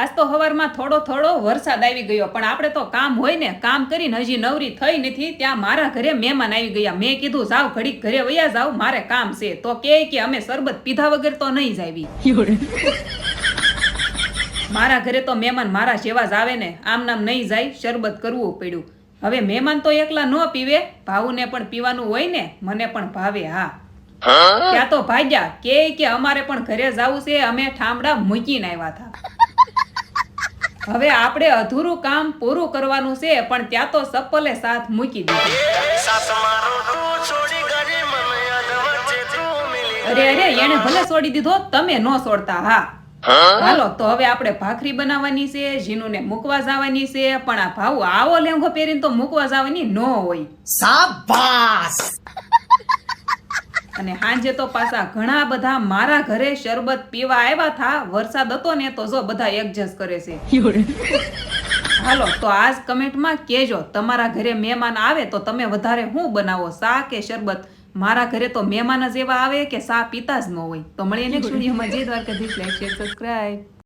આજ તો હવારમાં થોડો થોડો વરસાદ આવી ગયો પણ આપણે તો કામ હોય ને કામ કરીને હજી નવરી થઈ નથી ત્યાં મારા ઘરે મહેમાન આવી ગયા. મેં કીધું જાવ ઘડીક ઘરે વયા જાવ મારે કામ છે. તો કે કે અમે શરબત પીધા વગર તો નહીં જાવી મારા ઘરે તો મહેમાન મારા જેવા જ આવે ને આમ નામ નહીં જાય શરબત કરવું પડ્યું. હવે મહેમાન તો એકલા ન પીવે ભાવુને પણ પીવાનું હોય ને મને પણ ભાવે હા? ત્યાં તો ભાગ્યા કે કે અમારે પણ ઘરે જવું છે અમે ઠામડા મૂકીને આવ્યા હતા. હવે આપણે અધૂરું કામ પૂરું કરવાનું છે, પણ ત્યાં તો સપ્પલે સાથ મૂકી દીધો. અરે અરે એને ભલે છોડી દીધો, તમે ન છોડતા, હા. હાલો, તો હવે આપણે ભાખરી બનાવવાની છે જીનુને મૂકવા જવાની છે, પણ આ ભાવ આવો લેંઘો પહેરીને તો મૂકવા જવાની ન હોય. શાબાશ અને હાંજે તો પાછા ઘણા બધા મારા ઘરે શરબત પીવા આવ્યા થા. વરસાદ હતો ને તો જો બધા એડજસ્ટ કરે છે. હાલો તો આજ કમેન્ટમાં કહેજો તમારા ઘરે મહેમાન આવે તો તમે વધારે શું બનાવો? સા કે શરબત? મારા ઘરે તો મહેમાન જ એવા આવે કે સા પીતા જ ન હોય. તો મળીએ નેક્સ્ટ વિડીયોમાં જે દ્વારકાધીશ. Like share subscribe